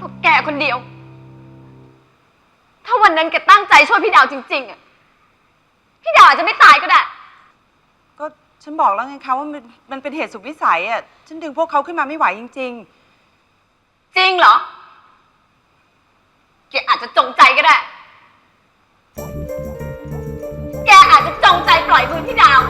เพราะแกคนเดียว ถ้าวันนั้นแกตั้งใจช่วยพี่ดาวจริง ๆอะพี่ดาวอาจจะไม่ตายก็ได้ ก็ฉันบอกแล้วไงคะว่ามันมันเป็นเหตุสุดวิสัยอะ ฉันดึงพวกเขาขึ้นมาไม่ไหวจริง จริงเหรอ แกอาจจะจงใจก็ได้ แกอาจจะจงใจปล่อยมือพี่ดาว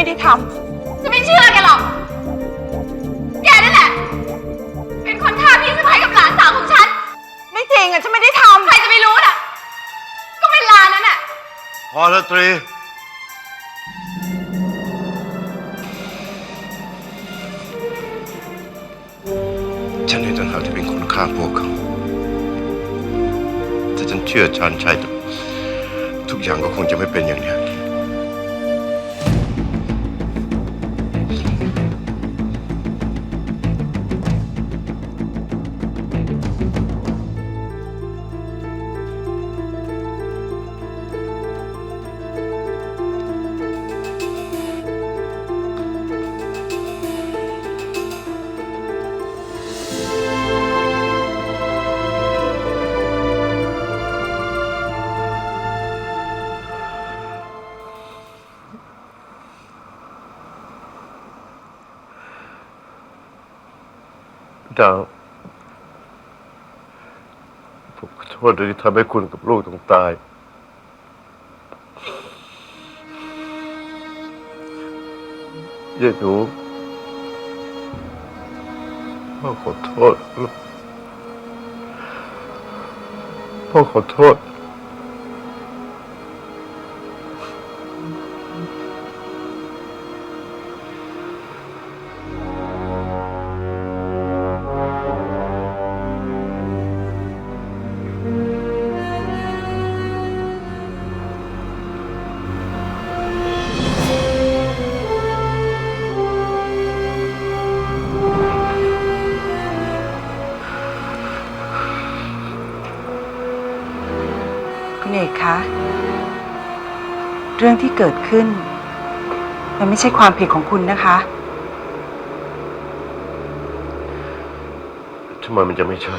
ไม่ได้ทจะไม่เชื่อแกหรอก แกนั่นแหละ เป็นคนฆ่าพี่สะพ้ายกับหลานสาวของฉันำไม่จริงอะฉันไม่ได้ทใครจะไม่รู้น่ะ ก็เวลานั้นน่ะ พอแล้วตรี ฉันเองต่างหากที่เป็นคนฆ่าพวกเขา ถ้าฉันเชื่อชาญชัยทุกอย่างก็คงจะไม่เป็นอย่างนี้า ผมขอโทษด้วยที่ทำให้คุณกับลูกต้องตายยายหนูพ่อขอโทษลูกพ่อขอโทษ คุณเอกคะ เรื่องที่เกิดขึ้น มันไม่ใช่ความผิดของคุณนะคะ ทำไมมันจะไม่ใช่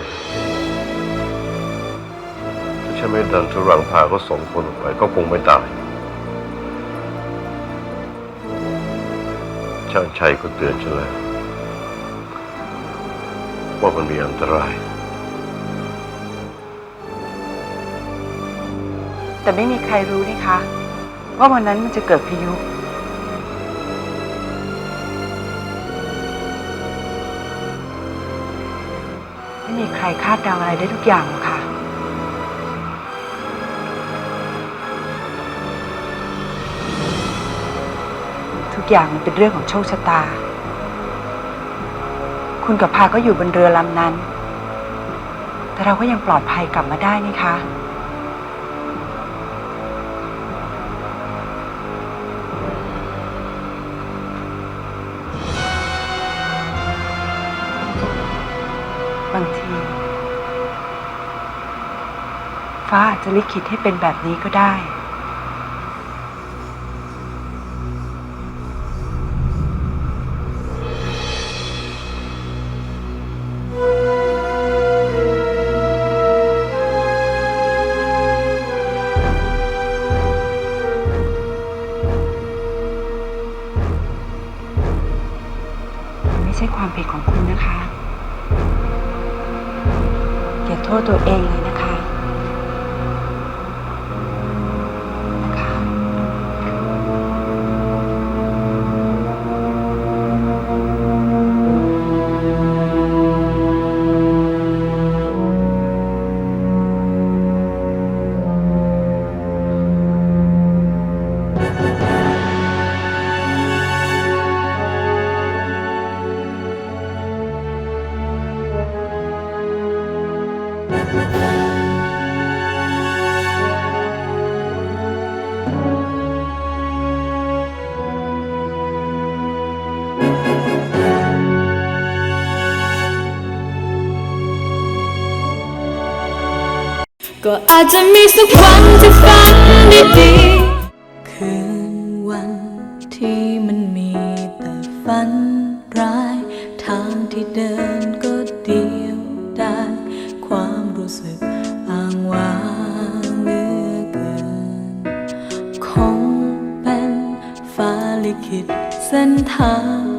ถ้าฉันไม่ดันทุรังพาเขาสองคนออกไปก็คงไม่ตายช่างชัยก็เตือนฉันแล้วว่ามันมีอันตราย แต่ไม่มีใครรู้นี่คะว่าวันนั้นมันจะเกิดพายุ ไม่มีใครคาดเดาอะไรได้ทุกอย่างหรอกค่ะ ทุกอย่างมันเป็นเรื่องของโชคชะตา คุณกับพาก็อยู่บนเรือลำนั้น แต่เราก็ยังปลอดภัยกลับมาได้นี่คะ ฟ้าอาจจะลิขิตให้เป็นแบบนี้ก็ได้ ไม่ใช่ความผิดของคุณนะคะ อย่าโทษตัวเองเลยนะ ก็อาจจะมีสักวันที่ฝันดีๆคืนวันที่มันมีแต่ฝันร้าย ทางที่เดินก็เดียวดายความรู้สึกอ้างว้างเหลือเกิน คงเป็นฟ้าลิขิตเส้นทาง